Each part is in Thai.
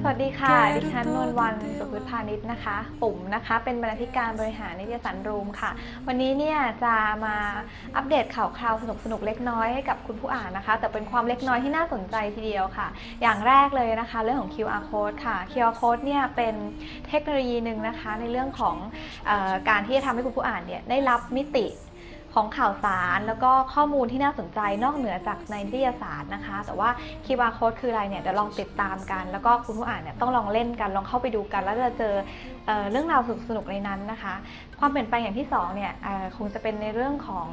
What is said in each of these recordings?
สวัสดีค่ะ ดิฉันนวลวันสุขวิทย์พาณิชย์นะคะ ปุ่มนะคะ เป็นบรรณาธิการบริหารนิตยสารรูมค่ะ วันนี้เนี่ยจะมาอัปเดตข่าวคราวสนุกสนุกๆเล็กน้อยให้กับคุณผู้อ่านนะคะ แต่เป็นความเล็กน้อยที่น่าสนใจทีเดียวค่ะ อย่างแรกเลยนะคะ เรื่องของ QR code ค่ะ QR code เนี่ยเป็นเทคโนโลยีหนึ่งนะคะในเรื่องของเออการที่จะทำให้คุณผู้อ่านเนี่ยได้รับมิติ ของข่าวสารแล้วก็ข้อมูลที่น่าสนใจนอกเหนือจากในนิตยสารนะคะ แต่ว่า QR code คืออะไรเนี่ยเดี๋ยวลองติดตามกัน แล้วก็คุณผู้อ่านเนี่ยต้องลองเล่นกันลองเข้าไปดูกัน แล้วจะเจอเออเรื่องราวสนุกๆในนั้นนะคะ ความเปลี่ยนแปลงอย่างที่สองเนี่ยคงจะเป็นในเรื่องของ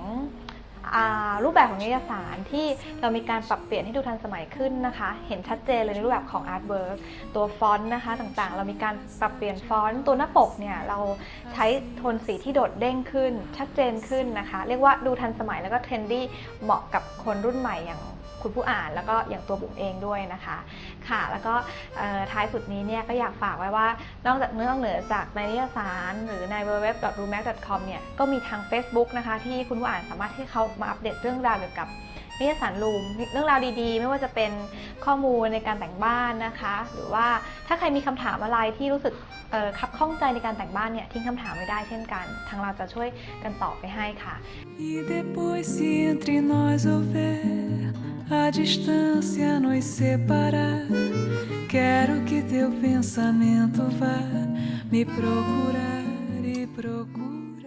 รูปแบบของนิตยสารที่เรามีการปรับเปลี่ยนให้ดูทันสมัยขึ้นนะคะ เห็นชัดเจนเลยในรูปแบบของอาร์ตเวิร์กตัวฟอนต์นะคะต่างๆ เรามีการปรับเปลี่ยนฟอนต์ตัวหน้าปกเนี่ยเราใช้โทนสีที่โดดเด้งขึ้น ชัดเจนขึ้นนะคะ เรียกว่าดูทันสมัยแล้วก็เทรนดี้เหมาะกับคนรุ่นใหม่อย่าง คุณผู้อ่านแล้วก็อย่างตัวบุ๋มเองด้วยนะคะค่ะ แล้วก็ท้ายสุดนี้เนี่ยก็อยากฝากไว้ว่านอกจากเนื้องเหนือจากในนิยสารหรือใน www.rumac.com เนี่ยก็มีทาง Facebook นะคะที่คุณผู้อ่านสามารถที่เขามาอัปเดตเรื่องราวเกี่ยวกับนิยสารรูมเรื่องราวดีๆ ไม่ว่าจะเป็นข้อมูลในการแต่งบ้านนะคะ หรือว่าถ้าใครมีคำถามอะไรที่รู้สึกเอ่อคับข้องใจในการแต่งบ้านเนี่ยทิ้งคำถามไว้ได้เช่นกัน ทางเราจะช่วยกันตอบไปให้ค่ะ A distância nos separar, quero que teu pensamento vá me procurar e procure.